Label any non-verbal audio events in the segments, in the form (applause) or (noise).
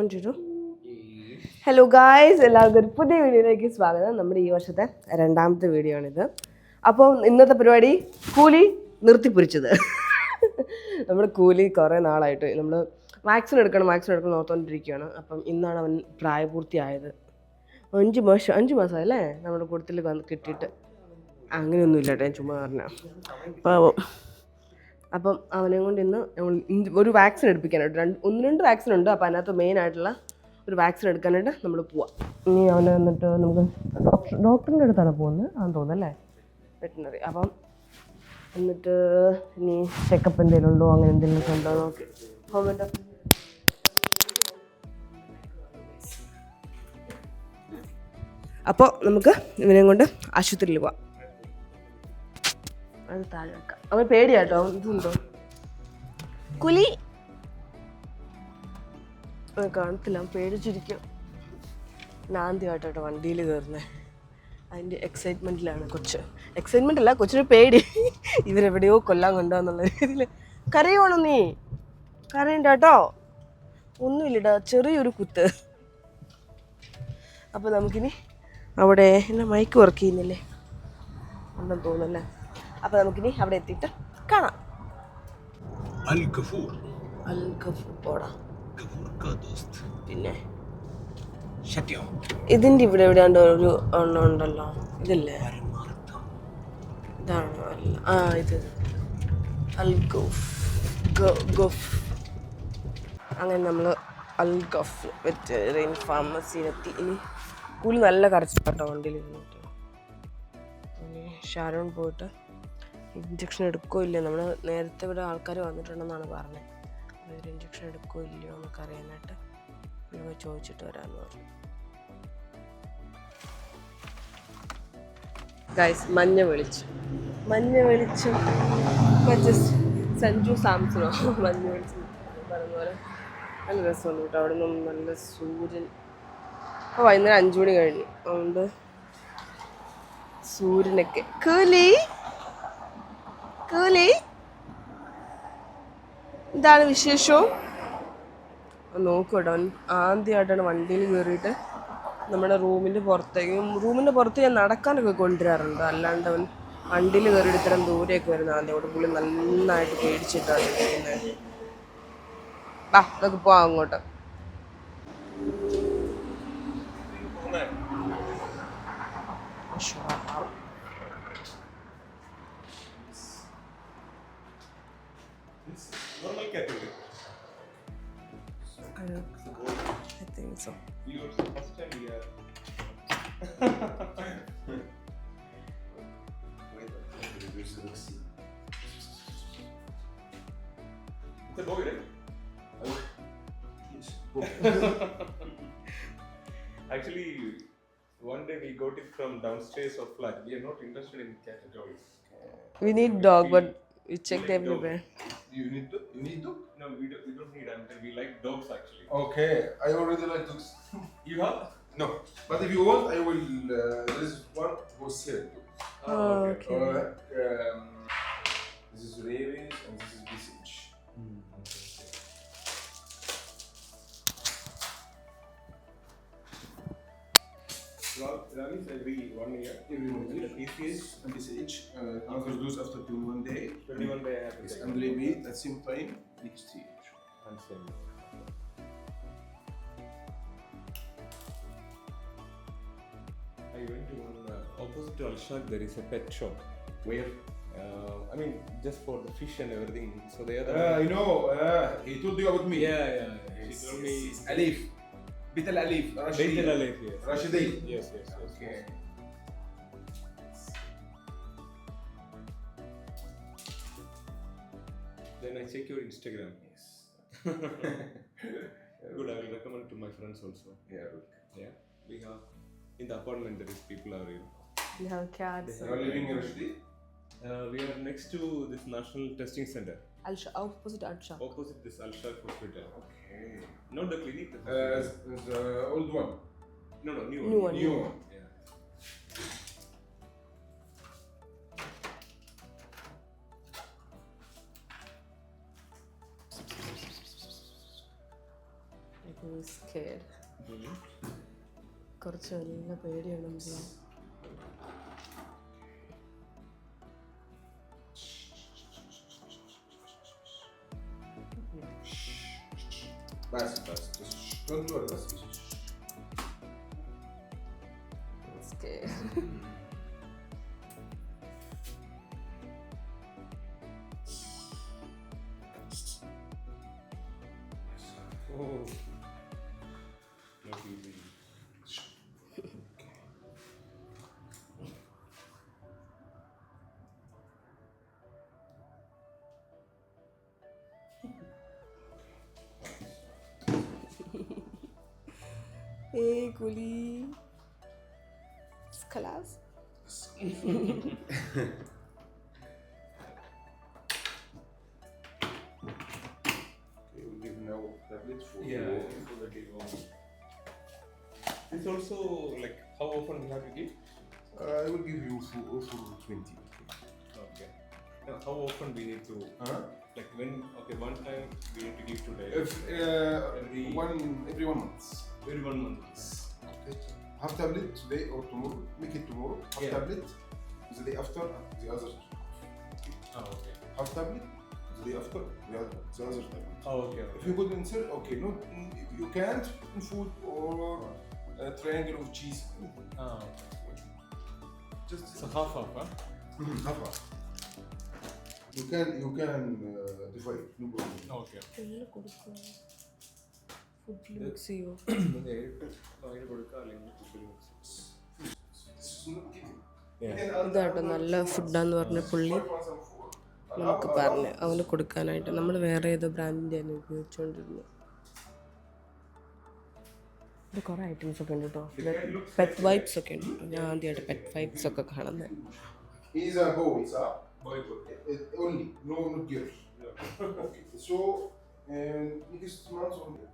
ഒഞ്ചിരു hello guys എല്ലാവർക്കും ഒരു പുതിയ വീഡിയോയിലേക്ക് സ്വാഗതം. നമ്മുടെ ഈ വർഷത്തെ രണ്ടാമത്തെ വീഡിയോ ആണിത്. അപ്പോൾ ഇന്നത്തെ പരിപാടി കൂലി നിർത്തിപ്പൊരിച്ചത്. നമ്മുടെ കൂലി കുറേ നാളായിട്ട് നമ്മൾ വാക്സിൻ എടുക്കണം വാക്സിൻ എടുക്കണം നോർത്തോണ്ടിരിക്കുകയാണ്. അപ്പം ഇന്നാണ് അവൻ പ്രായപൂർത്തിയായത്. അഞ്ച് മാസം അഞ്ച് മാസം അല്ലേ? നമ്മുടെ കൂട്ടത്തിൽ വന്ന് കിട്ടിയിട്ട്. അങ്ങനെയൊന്നുമില്ല കേട്ടോ ഞാൻ ചുമ്മാ പറഞ്ഞ പാവം അപ്പം അവനെ കൊണ്ട് ഇന്ന് ഒരു വാക്സിൻ എടുപ്പിക്കാനായിട്ട് രണ്ട് ഒന്ന് രണ്ട് വാക്സിൻ ഉണ്ട്. അപ്പം അതിനകത്ത് മെയിൻ ആയിട്ടുള്ള ഒരു വാക്സിൻ എടുക്കാനായിട്ട് നമ്മൾ പോവാം. ഇനി അവനെ വന്നിട്ട് നമുക്ക് ഡോക്ടർ ഡോക്ടറിന്റെ അടുത്താണ് പോകുന്നത് ആണെന്ന് തോന്നുന്നല്ലേ വെറ്റിനറി അപ്പം എന്നിട്ട് ഇനി ചെക്കപ്പ് എന്തെങ്കിലും ഉണ്ടോ അങ്ങനെ എന്തെങ്കിലും ഉണ്ടോ? നോക്കി. ഹോമിന്റെ അപ്പോൾ നമുക്ക് ഇവനെയും കൊണ്ട് ആശുപത്രിയിൽ പോവാം. അത് താഴെ വെക്കാം അവൻ പേടിയാട്ടോ ഇതുണ്ടോ? കുലി. കാണത്തില്ല പേടിച്ചിരിക്കും. ഞാൻ ആദ്യമായിട്ടോ വണ്ടിയിൽ കയറുന്നത് അതിന്റെ എക്സൈറ്റ്മെന്റിലാണ് കൊച്ച്. എക്സൈറ്റ്മെന്റ് അല്ല കൊച്ചിന് പേടി. ഇവരെവിടെയോ കൊല്ലാൻ കൊണ്ടുവന്നുള്ള രീതിയിൽ കരയുവാണോ നീ? കരയുണ്ട് കേട്ടോ ഒന്നുമില്ലടാ ചെറിയൊരു കുത്ത്. അപ്പോൾ നമുക്കിനി അവിടെ എന്നാ മൈക്ക് വർക്ക് ചെയ്യുന്നില്ലേ? ഉണ്ടെന്ന് തോന്നുന്നല്ലേ അപ്പോൾ നമുക്കിനി അവിടെ എത്തിയിട്ട് കാണാം. അൽ അൽ ഗഫൂർ പോടാ. ഗഫൂർ കാ ദോസ്ത്. പിന്നെ? ഇതിന്റെ ഇവിടെ എവിടെയാണ്ട് ഒരു എണ്ണം ഉണ്ടല്ലോ. ഇതല്ലേ? ഇതാണോ അല്ല. ആ ഇത്. അൽ ഗഫ് ഗഫ്. അങ്ങനെ നമ്മൾ അൽ ഗഫ് വെറ്ററിൻ ഫാർമസിയിലെത്തി ഇനി കൂലി നല്ല കരച്ചിട്ടോ വണ്ടിയിലിരുന്നിട്ട്. ഷാരോൺ പോയിട്ട് ഇഞ്ചക്ഷൻ എടുക്കില്ല ഇല്ലയോ നമ്മൾ നേരത്തെ ഇവിടെ ആൾക്കാർ വന്നിട്ടുണ്ടെന്നാണ് പറഞ്ഞത് അപ്പോൾ ഇവർ ഇഞ്ചക്ഷൻ എടുക്കോ ഇല്ലയോ എന്നൊക്കെ അറിയാനായിട്ട് നമ്മൾ ചോദിച്ചിട്ട് വരാമെന്ന് പറഞ്ഞു. ഗൈസ് മഞ്ഞ വെളിച്ചം. മഞ്ഞ വെളിച്ചം. സഞ്ജു സാംസണോ? മഞ്ഞ വെളിച്ചം പറഞ്ഞ പോലെ. നല്ല രസമുണ്ട് കേട്ടോ. അവിടെ നിന്നും നല്ല സൂര്യൻ. അപ്പോൾ വൈകുന്നേരം അഞ്ചു മണി കഴിഞ്ഞു. അതുകൊണ്ട് സൂര്യനൊക്കെ. കൂലി കൂലി എന്താണ് വിശേഷവും നോക്കൂട്ടോ അവൻ ആദ്യമായിട്ടാണ് വണ്ടിയിൽ കയറിയിട്ട് നമ്മുടെ റൂമിന്റെ പുറത്തേക്ക് റൂമിന്റെ പുറത്ത് ഞാൻ നടക്കാനൊക്കെ കൊണ്ടുവരാറുണ്ട്. അല്ലാണ്ട് അവൻ വണ്ടിയിൽ കയറിയിട്ട് ഇത്രയും ദൂരെയൊക്കെ വരുന്ന ആദ്യം അവിടെ പുള്ളി നന്നായിട്ട് പേടിച്ചിട്ടാണ് ചെയ്യുന്നത് വാ നമുക്ക് പോവാം അങ്ങോട്ട്. You the first time here. Wait, Actually, one day we got it from downstairs of flat. We are not interested in cat at all. We need dog, but we checked everywhere. You need to, you need to? No, we don't, we don't need until we like dogs actually. Okay, I already like dogs. (laughs) You have? no, but if you want, I will. Uh, there is one for sale. Oh, okay. Alright. Um, this is rabies and this is Well, that is every one year. Every one year. PCH, And BCH, uh, after dose after 21 day. 21 day I have to Yes, take. and rabies at same time next stage. And same. I went to one uh, opposite to Alshak. There is a pet shop where uh, I mean just for the fish and everything. So they are. The Uh, you know, uh, he told you about me. yeah, yeah. yeah. Yes, told me. yes. Alif. Bit Al Alif. Bait Rashidi. al Alif, yes. Rashidi. Yes, yes, yes. Okay. Then I check your Instagram. Yes. (laughs) Good. I will recommend to my friends also. Yeah. Yeah. We have in the apartment there is people are here. We have cats. You are living in Rashidi? Uh, we are next to this National Testing Center, Alsha, opposite Alsha. opposite this Al Shaf Hospital. Okay. Not the clinic. The Uh, hospital. the old one. no, no, new, new one. New one. Yeah. scared. കുറച്ച് നല്ല പേടിയാണ് നമുക്ക്. Oh. (laughs) Hey, Gully. It's. (laughs) also like how often you have to give? Uh, I will give you for, for 20. Okay. Now, how often we need to Huh? like when okay one time we need to give today. If, uh, Every- one every one month. Every one month. Okay. Half tablet today or tomorrow. Make it tomorrow. Half Yeah. tablet the day after the other. Oh okay. Half tablet the day after the other, the other tablet. Oh okay. If you could insert, okay, no, you can't in food or a triangle of cheese. Ah, Just? Mhm, half half. You can you can uh, divide, no problem. Okay. എല്ലാം കൊടുക്കുക ഫുഡിൽ mix ചെയ്യുമോ അതിന് കൊടുക്കാം അല്ലെങ്കിൽ ഫുഡിൽ This is not kidding. ഇതാട്ടോ നല്ല ഫുഡാന്ന് പറഞ്ഞ പുള്ളി നമുക്ക് പറഞ്ഞു അവന് കൊടുക്കാനായിട്ട് നമ്മൾ വേറെ ഏതോ ബ്രാൻഡിന്റെ ഉപയോഗിച്ചുകൊണ്ടിരുന്നു ഇവിടെ കുറേ ഐറ്റംസ് ഒക്കെ ഉണ്ട് കേട്ടോ പെറ്റ് വൈപ്സ് ഒക്കെ ഉണ്ട് കേട്ടോ. ഞാൻ ആദ്യമായിട്ട് പെറ്റ് വൈപ്സ് ഒക്കെ കാണുന്നത് He's a boy, sir. Boy, boy. only, no, not girl. okay. So, um, next month only.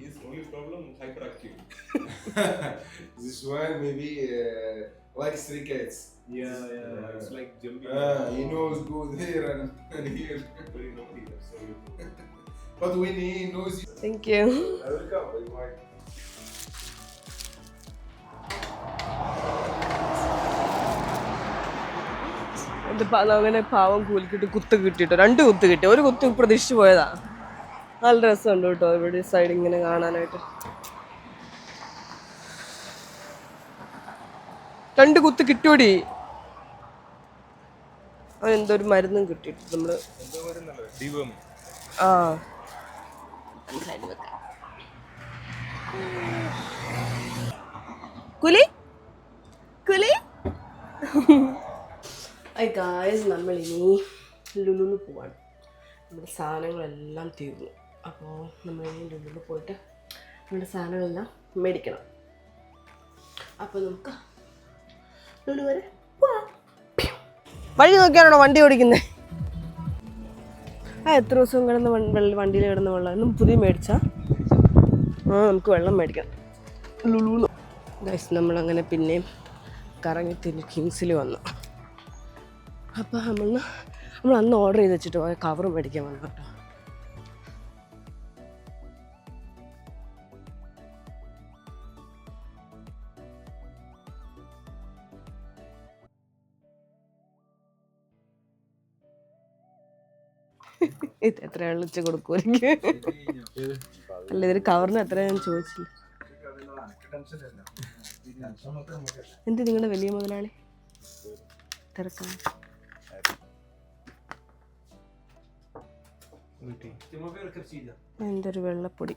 His only problem hyperactive. (laughs) This one maybe uh, like stray cats. Yeah, yeah. It's like jumping. Ah, he knows go there and, (laughs) and here. Very naughty. That's so you But when he knows you, Thank you. I will come. അങ്ങനെ പാവം കൂലിക്കിട്ട് കുത്ത് കിട്ടിട്ടോ. രണ്ട് കുത്ത് കിട്ടി. ഒരു കുത്ത് പ്രതീക്ഷിച്ചു പോയതാ. നല്ല രസമുണ്ട് കേട്ടോ ഇവിടെ സൈഡ് ഇങ്ങനെ കാണാനായിട്ട്. രണ്ട് കുത്ത് കിട്ടിയോടി? അവൻ എന്തോ ഒരു മരുന്നും കിട്ടിയിട്ട് നമ്മൾ എന്താ കുലി? കുലി? ഗായസ് നമ്മൾ ഇനി ലുലുന്ന് പോവാണ്. നമ്മുടെ സാധനങ്ങളെല്ലാം തീർന്നു. അപ്പോൾ നമ്മൾ ഇനി ലുലുലു പോയിട്ട് നമ്മുടെ സാധനങ്ങളെല്ലാം മേടിക്കണം. അപ്പോൾ നമുക്ക് ലുലു വരെ. വഴി നോക്കിയാണോ വണ്ടി ഓടിക്കുന്നത് ആ എത്ര ദിവസം കിടന്ന് വണ്ടിയിൽ കിടന്ന് വെള്ളം? ഒന്നും പുതിയ മേടിച്ചാ? ആ നമുക്ക് വെള്ളം മേടിക്കാം. ലുലു ഗൈസ് നമ്മളങ്ങനെ പിന്നെയും കറങ്ങി തിരി കിങ്സിൽ വന്നു. അപ്പോൾ നമ്മൾ നമ്മൾ അന്ന് ഓർഡർ ചെയ്ത് വെച്ചിട്ട് പോയ കവർ മേടിക്കാൻ വന്നു കേട്ടോ. ഇത് എത്ര വിളിച്ച് കൊടുക്കുമായിരിക്കും അല്ല ഇതൊരു കവറിന് എത്ര ഞാൻ ചോദിച്ചില്ല. എന്ത് നിങ്ങളുടെ വലിയ മുതലാളി? തിരക്കാണ്. എന്തൊരു വെള്ളപ്പൊടി.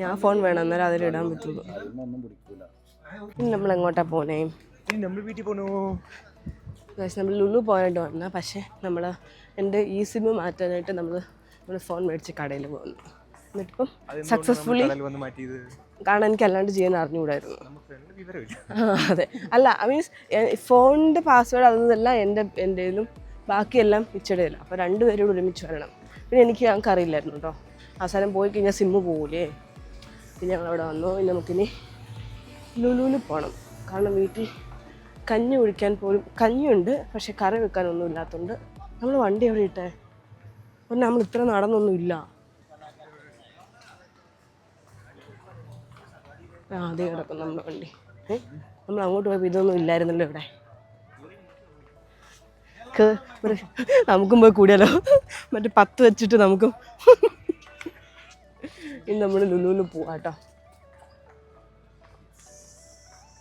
ഞാൻ ഫോൺ വേണം അന്നേരം അതിലിടാൻ പറ്റുള്ളൂ. നമ്മൾ എങ്ങോട്ടാ പോണേ? നമ്മൾ വീട്ടിൽ പോണു? പക്ഷേ നമ്മൾ ലുലു പോയിട്ട് വന്ന. പക്ഷേ നമ്മൾ എന്റെ ഈ സിം മാറ്റാനായിട്ട് നമ്മൾ നമ്മൾ ഫോൺ മേടിച്ച് കടയിൽ പോകുന്നു എന്നിട്ടിപ്പം സക്സസ്ഫുള്ളി കാരണം എനിക്ക് അല്ലാണ്ട് ചെയ്യാൻ അറിഞ്ഞുകൂടായിരുന്നു അതെ. അല്ല ഐ മീൻസ് ഫോണിന്റെ പാസ്വേഡ് അതെല്ലാം എന്റെ എന്റെ ബാക്കിയെല്ലാം ഇച്ചടയില്ല അപ്പോൾ രണ്ടുപേരും ഒരുമിച്ച് വരണം. പിന്നെ എനിക്ക് ഞങ്ങൾക്ക് അറിയില്ലായിരുന്നു കേട്ടോ അവസാനം പോയി കഴിഞ്ഞാൽ സിമ്മ് പോകൂലേ പിന്നെ ഞങ്ങൾ അവിടെ വന്നു. ഇനി നമുക്കിനി ലുലുവിൽ പോകണം കാരണം വീട്ടിൽ കഞ്ഞി ഒഴിക്കാൻ പോലും കഞ്ഞിയുണ്ട് പക്ഷെ കറി വെക്കാനൊന്നും ഇല്ലാത്തതുകൊണ്ട് നമ്മൾ വണ്ടി എവിടെ ഇട്ടേ? പിന്നെ നമ്മൾ ഇത്ര നടന്നൊന്നുമില്ല ആ അതേ കിടക്കും നമ്മുടെ വണ്ടി. നമ്മൾ അങ്ങോട്ട് പോയപ്പോൾ ഇതൊന്നും ഇല്ലായിരുന്നല്ലോ ഇവിടെ. നമുക്കും പോയി കൂടിയാലോ? മറ്റേ പത്ത് വെച്ചിട്ട് നമുക്കും ഇന്ന് നമ്മൾ ലുലുവിൽ പോവാട്ടോ.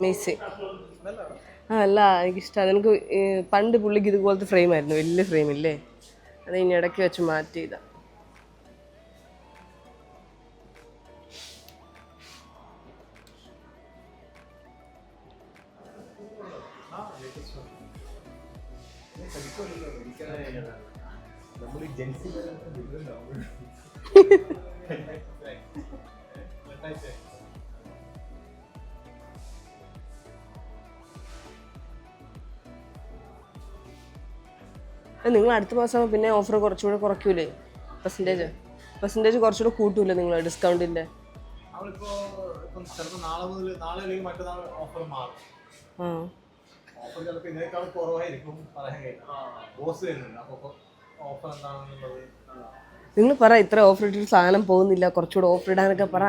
മെസ്സി. അല്ല എനിക്കിഷ്ടമാണ് എനിക്ക് പണ്ട് പുള്ളിക്ക് ഇതുപോലത്തെ ഫ്രെയിം ആയിരുന്നു. വലിയ ഫ്രെയിം ഇല്ലേ? അത് ഇനി ഇടയ്ക്ക് വെച്ച് മാറ്റി നിങ്ങൾ അടുത്ത മാസം പിന്നെ ഓഫർ കുറച്ചുകൂടെ കുറയ്ക്കൂലേ? പെർസെന്റേജ് പെർസെന്റേജ് കുറച്ചുകൂടെ കൂട്ടൂലേ നിങ്ങൾ ഡിസ്കൗണ്ടിന്റെ ആ. ഓഫർ ചിലപ്പോൾ ഇതിനേക്കാൾ കുറവായിരിക്കും പറയാൻ ബോസ് വരുന്നുണ്ട്. അപ്പോൾ ഓഫർ എന്താണെന്നുള്ളത് നിങ്ങൾ പറ ഇത്ര ഓഫർ ഇട്ടിട്ട് സാധനം പോകുന്നില്ല. കുറച്ചുകൂടെ ഓഫർ ഇടാനൊക്കെ പറ.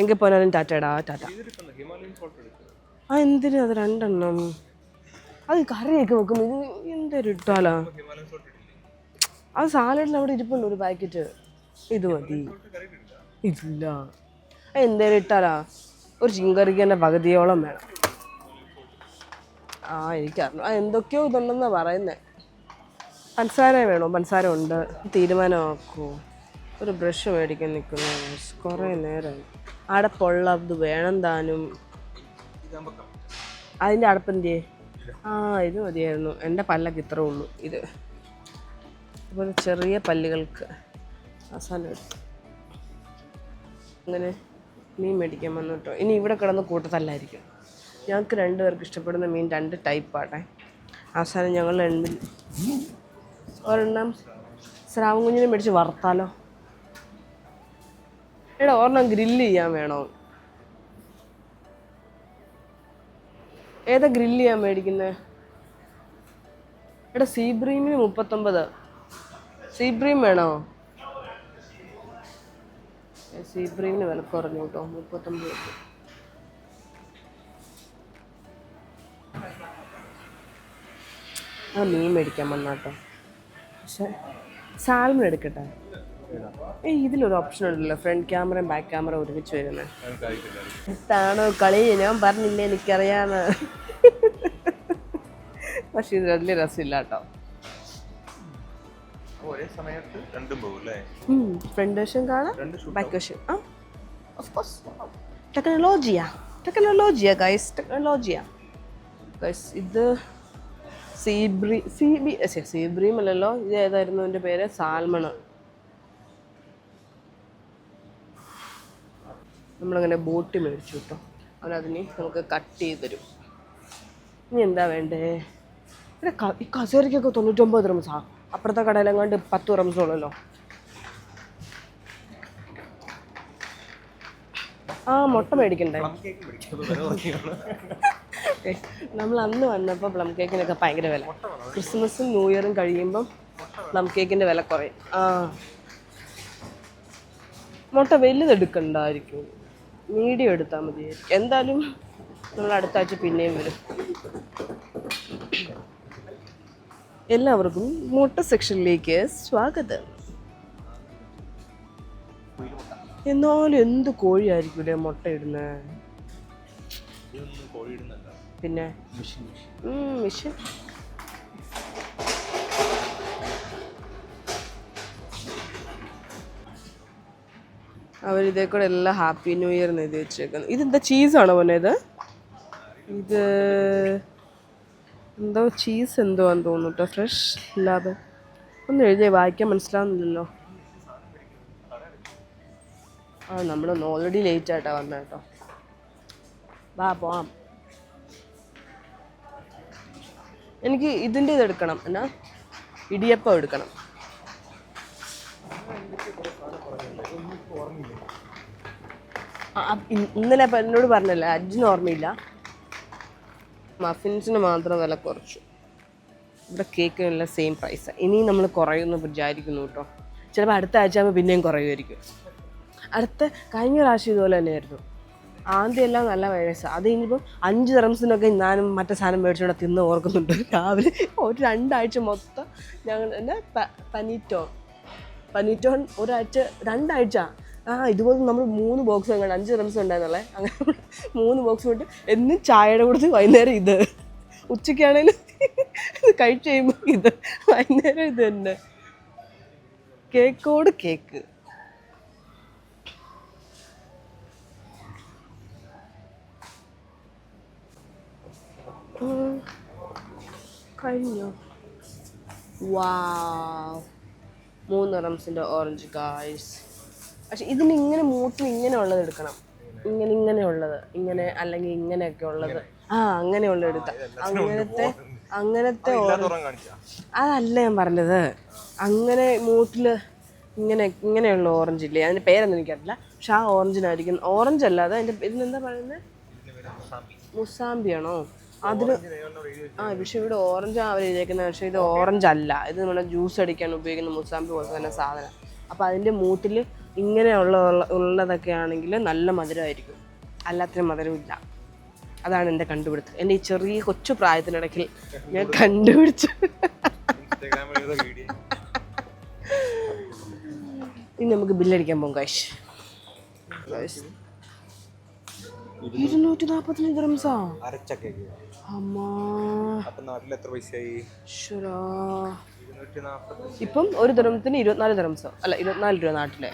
എങ്കിൽ പോയാലും ടാറ്റടാ ടാറ്റ. ആ എന്തിനു അത് രണ്ടെണ്ണം? അത് കറിയൊക്കെ വെക്കും ഇത് എന്തൊരു ഇട്ടാലാ? അത് സാലഡിൽ അവിടെ ഇരിപ്പുണ്ട് ഒരു പാക്കറ്റ്. ഇത് മതി. ഇല്ല. എന്തേലും ഇട്ടാലാ? ഒരു ചിങ്കറിക്ക് തന്നെ പകുതിയോളം വേണം. ആ എനിക്കറിഞ്ഞു ആ എന്തൊക്കെയോ ഇതുണ്ടെന്നാണ് പറയുന്നത് പഞ്ചസാര വേണോ? പഞ്ചസാര ഉണ്ട് തീരുമാനമാക്കൂ. ഒരു ബ്രഷ് മേടിക്കാൻ നിൽക്കുന്നു. കുറേ നേരമായി. അടപ്പുള്ളത് വേണം താനും. അതിന്റെ അടപ്പെന്തേ ആ ഇത് മതിയായിരുന്നു. എന്റെ പല്ലൊക്കെ ഇത്രേ ഉള്ളൂ. ഇത് അതുപോലെ ചെറിയ പല്ലുകൾക്ക് അവസാനം എടുത്തു. അങ്ങനെ മീൻ മേടിക്കാൻ വന്നു കേട്ടോ. ഇനി ഇവിടെ കിടന്ന് കൂട്ടത്തല്ലായിരിക്കും. ഞങ്ങൾക്ക് രണ്ടുപേർക്ക് ഇഷ്ടപ്പെടുന്ന മീൻ രണ്ട് ടൈപ്പാട്ടെ അവസാനം ഞങ്ങൾ രണ്ടും ഒരെണ്ണം സ്രാവും കുഞ്ഞിനെ മേടിച്ച് വറുത്താലോ? എടാ ഒരെണ്ണം ഗ്രില്ല് ചെയ്യാൻ വേണോ? ഏതാ ഗ്രില്ല് ചെയ്യാൻ മേടിക്കുന്നത് എടാ സീബ്രീമിന് മുപ്പത്തൊമ്പത്. സീബ്രീം വേണോ? സീ സീബ്രീമിന് വില കുറഞ്ഞു കേട്ടോ മുപ്പത്തൊമ്പത്. ആ മീൻ മേടിക്കാൻ വന്നാട്ടോ. പക്ഷെ സാൽമൺ എടുക്കട്ടെ? ഏയ് ഇതിലൊരു ഓപ്ഷൻ ഉണ്ടല്ലോ. ഫ്രണ്ട് ക്യാമറയും ബാക്ക് ക്യാമറ ഒരുമിച്ച് വരുന്നത്. എന്താണോ കളി? ഞാൻ പറഞ്ഞില്ലേ എനിക്കറിയാന്ന്. പക്ഷെ ഇത് വലിയ രസമില്ല കേട്ടോ ഒരേ സമയത്ത് രണ്ടും പോകും അല്ലേ? ഫ്രണ്ട് വശം കാണാം ബാക്ക് വശം ആ ടെക്നോളജിയാ ടെക്നോളജിയാ ഗൈസ് ടെക്നോളജിയാ ഗൈസ് ഇത് സീബ്രി സീബി സീബ്രീം അല്ലല്ലോ. ഇത് ഏതായിരുന്നു എന്റെ പേര്? സാൽമണ് നമ്മളങ്ങനെ ബോട്ട് മേടിച്ചു കേട്ടോ. അവനതിന് നമുക്ക് കട്ട് ചെയ്ത് തരും ഇനി എന്താ വേണ്ടേ? ഇവിടെ ക- ഈ കസേരയ്ക്കൊക്കെ തൊണ്ണൂറ്റൊമ്പത് റംസാ അപ്പുറത്തെ കടയിലെങ്ങാണ്ട് പത്ത് റംസുള്ളല്ലോ ആ മുട്ട മേടിക്കണ്ടേ? നമ്മൾ അന്ന് വന്നപ്പോൾ പ്ലം കേക്കിനൊക്കെ ഭയങ്കര വില. ക്രിസ്മസും ന്യൂ ഇയറും കഴിയുമ്പം പ്ലം കേക്കിന്റെ വില കുറയും. ആ. മുട്ട വലുതെടുക്കണ്ടായിരിക്കും. മീഡിയം എടുത്താൽ മതി. എന്തായാലും നമ്മൾ അടുത്താഴ്ച പിന്നെയും വരും. എല്ലാവർക്കും മുട്ട സെക്ഷനിലേക്ക് സ്വാഗതം. എന്നാലും എന്ത് കോഴിയായിരിക്കും മുട്ട ഇടുന്നത് ഇടുന്നല്ല പിന്നെ? മെഷീൻ. അവരിതേ കൂടെ എല്ലാം ഹാപ്പി ന്യൂ ഇയർ എന്ന് എഴുതി വെച്ചേക്കുന്നത് ഇതെന്താ ചീസാണോ മോനെ ഇത്? ഇത് എന്തോ ചീസ് എന്തോ ആണെന്ന് തോന്നുന്നു കേട്ടോ ഫ്രഷ് ഇല്ലാതെ ഒന്നും എഴുതിയ വായിക്കാൻ മനസ്സിലാവുന്നില്ലല്ലോ. ആ നമ്മളൊന്ന് ഓൾറെഡി ലേറ്റ് ആയിട്ടാണ് വന്നത് കേട്ടോ. വാ പോവാം. എനിക്ക് ഇതിന്റെ ഇത് എടുക്കണം. എന്നാ? ഇടിയപ്പം എടുക്കണം. ഇന്നലെ അപ്പം എന്നോട് പറഞ്ഞല്ലേ അജിന് ഓർമ്മയില്ല? മഫിൻസിന് മാത്രം വില കുറച്ചു. ഇവിടെ കേക്കിനുള്ള സെയിം പ്രൈസ് ഇനി നമ്മൾ കുറയുമെന്ന് വിചാരിക്കുന്നു കേട്ടോ. ചിലപ്പോൾ അടുത്ത ആഴ്ച ആകുമ്പോൾ പിന്നെയും കുറയുമായിരിക്കും. അടുത്ത കഴിഞ്ഞ പ്രാവശ്യം ഇതുപോലെ തന്നെയായിരുന്നു. ആദ്യം എല്ലാം നല്ല വയസ്സ്. അത് കഴിഞ്ഞപ്പോൾ അഞ്ച് തെറംസിനൊക്കെ ഞാനും മറ്റേ സാധനം മേടിച്ചുകൊണ്ട് തിന്ന് ഓർക്കുന്നുണ്ട്. രാവിലെ ഒരു രണ്ടാഴ്ച മൊത്തം ഞങ്ങൾ പ- പനീറ്റോ പനീറ്റോൺ ഒരാഴ്ച രണ്ടാഴ്ച. ആ ഇതുപോലെ നമ്മൾ മൂന്ന് ബോക്സ് കണ്ടു അഞ്ച് റംസ് ഉണ്ടായിരുന്നല്ലേ? അങ്ങനെ മൂന്ന് ബോക്സ് കൊണ്ട് എന്നും ചായയുടെ കൊടുത്ത് വൈകുന്നേരം ഇത്. ഉച്ചയ്ക്കാണേലും ഇത് കഴിച്ച് കഴിയുമ്പോൾ ഇത്. വൈകുന്നേരം ഇത് തന്നെ. കേക്കോട് കേക്ക്. കഴിഞ്ഞു? വാവ് മൂന്ന് റംസിന്റെ ഓറഞ്ച് ഗായ്സ് പക്ഷെ ഇതിന് ഇങ്ങനെ മൂട്ടിൽ ഇങ്ങനെ ഉള്ളത് എടുക്കണം. ഇങ്ങനെ ഇങ്ങനെ ഉള്ളത്. ഇങ്ങനെ അല്ലെങ്കിൽ ഇങ്ങനെയൊക്കെ ഉള്ളത്. ആ അങ്ങനെയുള്ളത് എടുക്കാം അങ്ങനത്തെ അങ്ങനത്തെ അതല്ല ഞാൻ പറഞ്ഞത്. അങ്ങനെ മൂട്ടിൽ ഇങ്ങനെ ഇങ്ങനെയുള്ള ഓറഞ്ച് ഇല്ലേ? അതിന്റെ പേരൊന്നും എനിക്കറിയില്ല പക്ഷെ ആ ഓറഞ്ചിനായിരിക്കും ഓറഞ്ച് അല്ലാതെ അതിന്റെ ഇതിനെന്താ പറയുന്നത്? മുസാമ്പിയാണോ? അതിന് ആ പക്ഷെ ഇവിടെ ഓറഞ്ച് അവർ എഴുതിയേക്കുന്നത് പക്ഷേ ഇത് ഓറഞ്ച് അല്ല ഇത് നമ്മുടെ ജ്യൂസ് അടിക്കാൻ ഉപയോഗിക്കുന്ന മുസാമ്പി പോലത്തെ തന്നെ സാധനം. അപ്പോൾ അതിന്റെ മൂട്ടിൽ ഇങ്ങനെ ഉള്ള- ഉള്ളതൊക്കെ ആണെങ്കിൽ നല്ല മധുരമായിരിക്കും അല്ലാത്തൊരു മധുരമില്ല അതാണ് എന്റെ കണ്ടുപിടുത്തം. എന്റെ ഈ ചെറിയ കൊച്ചു പ്രായത്തിനിടയ്ക്ക് ഞാൻ കണ്ടുപിടിച്ചു ഇനി നമുക്ക് ബില്ലടിക്കാൻ പോകും കാശ് ഇരുന്നൂറ്റി നാൽപ്പത്തഞ്ച് ദ്രംസാ അരച്ച കേക്ക് ഇപ്പം ഒരു ദിറമത്തിന് ഇരുപത്തിനാല് ദിറംസോ അല്ല ഇരുപത്തിനാല് രൂപ നാട്ടിലെ.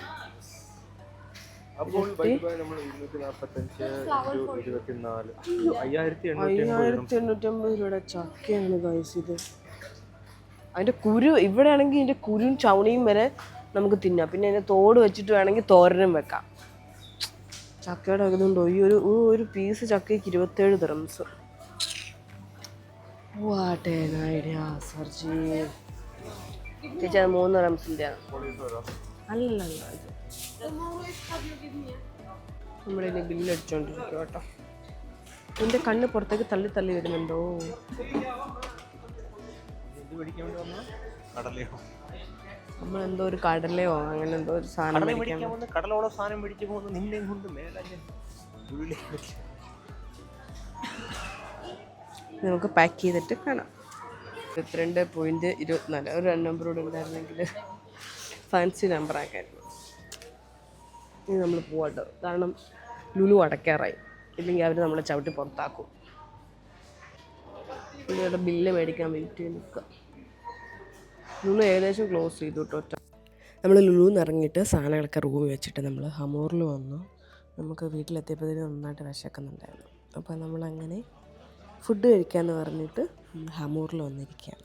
അയ്യായിരത്തി അയ്യായിരത്തി എണ്ണൂറ്റമ്പത് രൂപയുടെ ചക്കയാണ് ഗൈസ് ഇത്. അതിന്റെ കുരു ഇവിടെ ആണെങ്കിൽ ഇതിന്റെ കുരുവും ചവണിയും വരെ നമുക്ക് തിന്നാം. പിന്നെ അതിന്റെ തോട് വെച്ചിട്ട് വേണമെങ്കിൽ തോരനും വെക്കാം. ചക്കയുടെ ഇതുണ്ടോ ഈ ഒരു ഒരു പീസ് ചക്കയ്ക്ക് ഇരുപത്തേഴ് ദിറംസ് വാട്ട് an ഐഡിയ സർജി ചേച്ചി അത് മൂന്ന് റംസിന്റെ അല്ലല്ല. ഇത് നമ്മുടെ ഇനി ബില്ല് അടിച്ചോണ്ടിരിക്കും കേട്ടോ. എന്റെ കണ്ണ് പുറത്തേക്ക് തള്ളി തള്ളി വരുന്നുണ്ടോ? എന്തോ ഒരു കടലയോ അങ്ങനെ എന്തോ ഒരു സാധനം കടലോടെ സാധനം പിടിച്ചു പോകുന്നു? നിന്നെ കൊണ്ട് മേലെ നമുക്ക് പാക്ക് ചെയ്തിട്ട് കാണാം. ഇരുപത്തിരണ്ട് പോയിന്റ് ഇരുപത്തിനാല്. ഒരു നമ്പർ കൂടെ ഉണ്ടായിരുന്നെങ്കിൽ ഫാൻസി നമ്പർ ആക്കായിരുന്നു. ഇനി നമ്മൾ പോവാട്ടോ കാരണം ലുലു അടയ്ക്കാറായി. ഇല്ലെങ്കിൽ അവർ നമ്മളെ ചവിട്ടി പുറത്താക്കും. ഇവിടെ ബില്ല് മേടിക്കാൻ വെയിറ്റ് ചെയ്ത് നിൽക്കുക. ലുലു ഏകദേശം ക്ലോസ് ചെയ്തു കേട്ടോ നമ്മൾ ലുലുന്ന് ഇറങ്ങിയിട്ട് സാധനങ്ങളൊക്കെ റൂമിൽ വെച്ചിട്ട് നമ്മൾ ഹമൂറിൽ വന്നു. നമുക്ക് വീട്ടിലെത്തിയപ്പോഴത്തേന് നന്നായിട്ട് വിശക്കുന്നുണ്ടായിരുന്നു. അപ്പോൾ നമ്മളങ്ങനെ ഫുഡ് കഴിക്കാമെന്ന് പറഞ്ഞിട്ട് ഹമൂറിൽ വന്നിരിക്കുകയാണ്.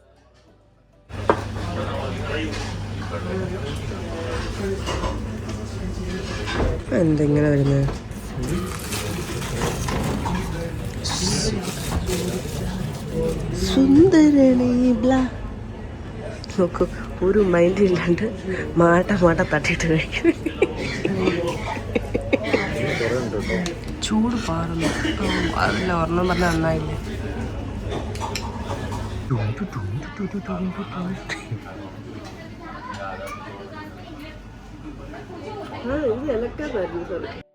എന്തെങ്ങനെ വരുന്നത് സുന്ദരണി ബ്ലാ. നോക്കൂ ഒരു മൈൻഡ് ഇല്ലാണ്ട് മാട്ട മാട്ട തട്ടിയിട്ട് കഴിക്കും ചൂട് പാറുന്നു. അതല്ല ഒരെണ്ണം പറഞ്ഞ നന്നായില്ലേ? ഇത് ഇലക്കാതായിരുന്നു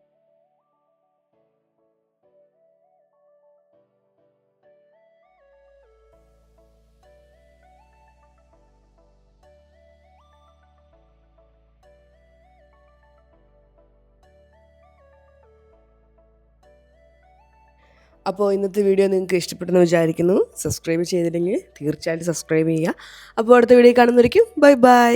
അപ്പോൾ ഇന്നത്തെ വീഡിയോ നിങ്ങൾക്ക് ഇഷ്ടപ്പെട്ടെന്ന് വിചാരിക്കുന്നു. സബ്സ്ക്രൈബ് ചെയ്തില്ലെങ്കിൽ തീർച്ചയായിട്ടും സബ്സ്ക്രൈബ് ചെയ്യുക. അപ്പോൾ അടുത്ത വീഡിയോ കാണുന്നതായിരിക്കും ബൈ ബൈ.